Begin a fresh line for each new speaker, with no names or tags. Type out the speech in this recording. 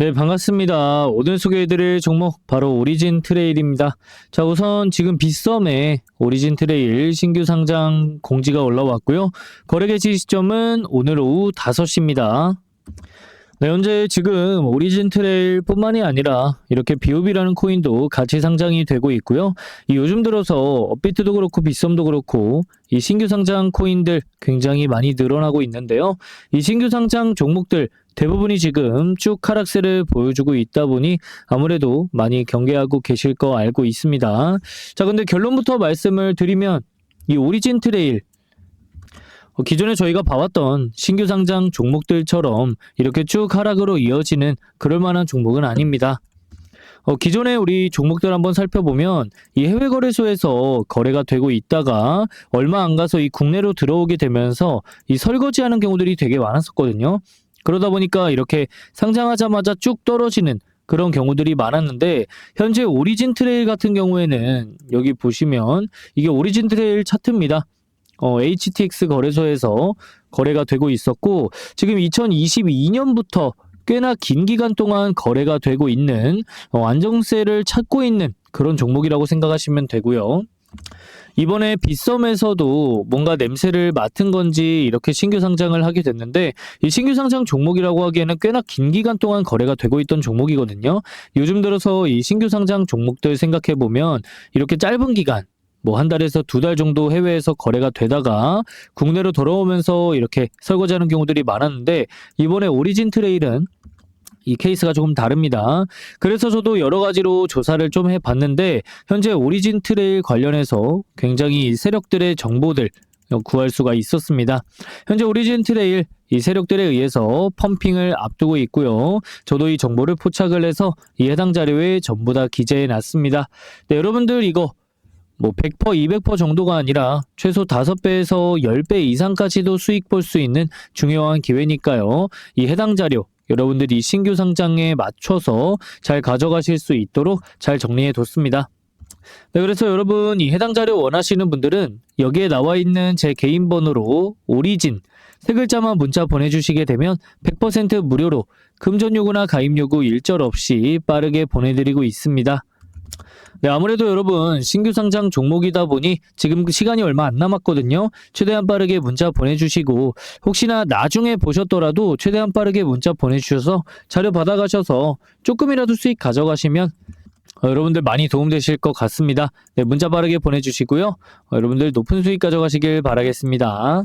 네, 반갑습니다. 오늘 소개해드릴 종목 바로 오리진 트레일입니다. 자, 우선 지금 빗썸에 오리진 트레일 신규 상장 공지가 올라왔고요. 거래 개시 시점은 오늘 오후 5시입니다. 네, 현재 지금 오리진 트레일 뿐만이 아니라 이렇게 비오비라는 코인도 같이 상장이 되고 있고요. 이 요즘 들어서 업비트도 그렇고 빗썸도 그렇고 이 신규 상장 코인들 굉장히 많이 늘어나고 있는데요. 이 신규 상장 종목들 대부분이 지금 쭉 하락세를 보여주고 있다 보니 아무래도 많이 경계하고 계실 거 알고 있습니다. 자, 근데 결론부터 말씀을 드리면 이 오리진 트레일 어, 기존에 저희가 봐왔던 신규 상장 종목들처럼 이렇게 쭉 하락으로 이어지는 그럴 만한 종목은 아닙니다. 어, 기존에 우리 종목들 한번 살펴보면 이 해외 거래소에서 거래가 되고 있다가 얼마 안 가서 이 국내로 들어오게 되면서 이 설거지하는 경우들이 되게 많았었거든요. 그러다 보니까 이렇게 상장하자마자 쭉 떨어지는 그런 경우들이 많았는데 현재 오리진 트레일 같은 경우에는 여기 보시면 이게 오리진 트레일 차트입니다. 어, HTX 거래소에서 거래가 되고 있었고 지금 2022년부터 꽤나 긴 기간 동안 거래가 되고 있는 어, 안정세를 찾고 있는 그런 종목이라고 생각하시면 되고요. 이번에 빗썸에서도 뭔가 냄새를 맡은 건지 이렇게 신규 상장을 하게 됐는데 이 신규 상장 종목이라고 하기에는 꽤나 긴 기간 동안 거래가 되고 있던 종목이거든요. 요즘 들어서 이 신규 상장 종목들 생각해 보면 이렇게 짧은 기간 뭐 한 달에서 두 달 정도 해외에서 거래가 되다가 국내로 돌아오면서 이렇게 설거지하는 경우들이 많았는데 이번에 오리진 트레일은 이 케이스가 조금 다릅니다. 그래서 저도 여러 가지로 조사를 좀 해봤는데 현재 오리진 트레일 관련해서 굉장히 세력들의 정보들 구할 수가 있었습니다. 현재 오리진 트레일 이 세력들에 의해서 펌핑을 앞두고 있고요. 저도 이 정보를 포착을 해서 이 해당 자료에 전부 다 기재해 놨습니다. 네, 여러분들 이거 뭐 100%, 200% 정도가 아니라 최소 5배에서 10배 이상까지도 수익 볼 수 있는 중요한 기회니까요. 이 해당 자료 여러분들이 신규 상장에 맞춰서 잘 가져가실 수 있도록 잘 정리해 뒀습니다. 네, 그래서 여러분 이 해당 자료 원하시는 분들은 여기에 나와 있는 제 개인 번호로 오리진 세 글자만 문자 보내주시게 되면 100% 무료로 금전 요구나 가입 요구 일절 없이 빠르게 보내드리고 있습니다. 네, 아무래도 여러분 신규 상장 종목이다 보니 지금 그 시간이 얼마 안 남았거든요. 최대한 빠르게 문자 보내주시고 혹시나 나중에 보셨더라도 최대한 빠르게 문자 보내주셔서 자료 받아가셔서 조금이라도 수익 가져가시면 어, 여러분들 많이 도움되실 것 같습니다. 네, 문자 빠르게 보내주시고요. 어, 여러분들 높은 수익 가져가시길 바라겠습니다.